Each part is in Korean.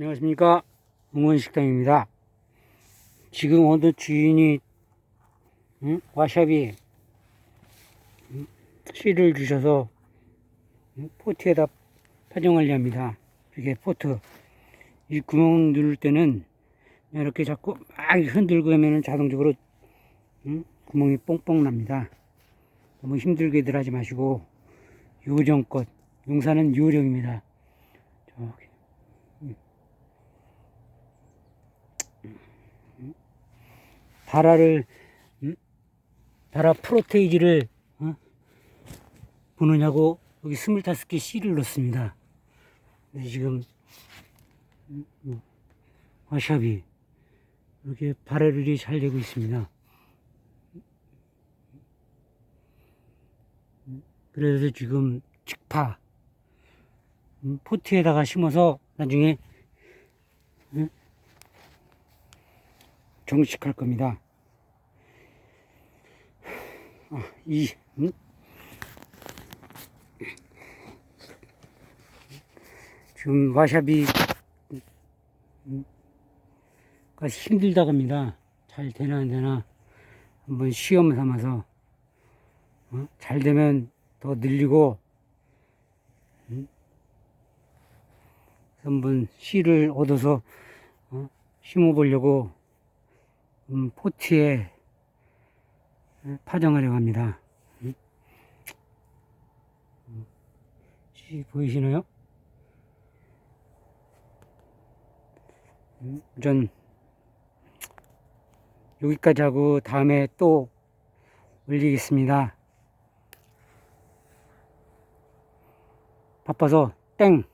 안녕하십니까 응원식당입니다 지금 어느 주인이 응? 응? 씨를 주셔서 응? 포트에다 파종하려 합니다 이게 포트 이 구멍 누를 때는 이렇게 자꾸 막 흔들고 하면 자동적으로 응? 구멍이 뽕뽕 납니다 너무 힘들게들 하지 마시고 요정껏 용사는 요령입니다 저기 바라를 음? 바라 프로테이지를 어? 보느냐고 여기 스물다섯 개 씨를 넣습니다. 지금 음, 뭐, 이렇게 발효율이 잘 되고 있습니다. 그래서 지금 직파 음, 포트에다가 심어서 나중에 음, 정식할 겁니다. 아, 이 음? 지금 와샤비 음, 가 힘들다고 합니다. 잘 되나 안 되나 한번 시험 삼아서 어? 잘 되면 더 늘리고 음? 한번 씨를 얻어서 어? 심어보려고 음, 포트에 파정하려고 합니다. 음? 음, 씨 보이시나요? 음, 전 여기까지 하고 다음에 또 올리겠습니다. 바빠서 땡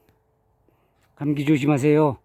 감기 조심하세요.